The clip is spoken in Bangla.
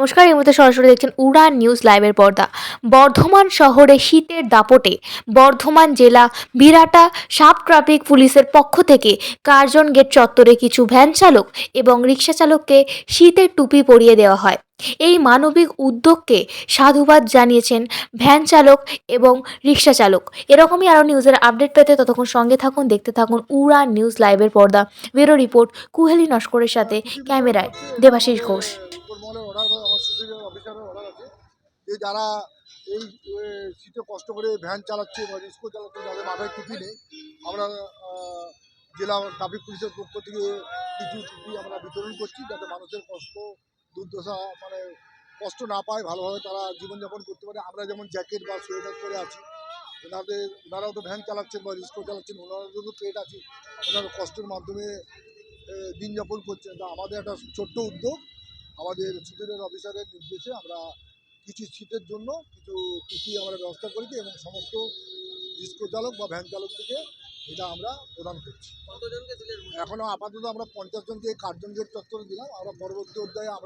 নমস্কার এই মুহূর্তে সরাসরি দেখছেন উড়ান নিউজ লাইভের পর্দা। বর্ধমান শহরে শীতের দাপটে বর্ধমান জেলা বিরাটা সাব ট্রাফিক পুলিশের পক্ষ থেকে কার্জন গেট চত্বরে কিছু ভ্যান চালক এবং রিক্সা চালককে শীতের টুপি পরিয়ে দেওয়া হয়। এই মানবিক উদ্যোগকে সাধুবাদ জানিয়েছেন ভ্যান চালক এবং রিক্সা চালক। এরকমই আরও নিউজের আপডেট পেতে ততক্ষণ সঙ্গে থাকুন দেখতে থাকুন উড়ান নিউজ লাইভের পর্দা। ব্যুরো রিপোর্ট কুহেলি নস্করের সাথে ক্যামেরায় দেবাশিস ঘোষ। সুপিরিয়র অর্ডার আছে। যে যারা এই শীতে কষ্ট করে ভ্যান চালাচ্ছে বা রিস্কো চালাচ্ছে যাদের মাথায় টুপি নেই। আমরা জেলা ট্রাফিক পুলিশের পক্ষ থেকে কিছু টুপি আমরা বিতরণ করছি যাতে মানুষের কষ্ট দুর্দশা মানে কষ্ট না পায় ভালোভাবে তারা জীবনযাপন করতে পারে। আমরা যেমন জ্যাকেট বা সোয়েটার পরে আছি ওনাদের ওনারাও তো ভ্যান চালাচ্ছেন বা রিস্কো চালাচ্ছেন ওনারাও তো পেট আছে ওনারা কষ্টের মাধ্যমে এ, দিন যাপন করছেন। তা আমাদের একটা ছোট্ট উদ্যোগ আমাদের সুপিরিয়র অফিসারের নির্দেশে আমরা কিছু সিটের জন্য কিছু টুপি আমরা ব্যবস্থা করেছি এবং সমস্ত ডিস্কো চালক বা ভ্যান চালকদেরকে এটা আমরা প্রদান করছি। এখনও আপাতত আমরা পঞ্চাশ জনকে কার্জন গেট চত্বরে দিলাম। আমরা পরবর্তী অধ্যায়ে আমরা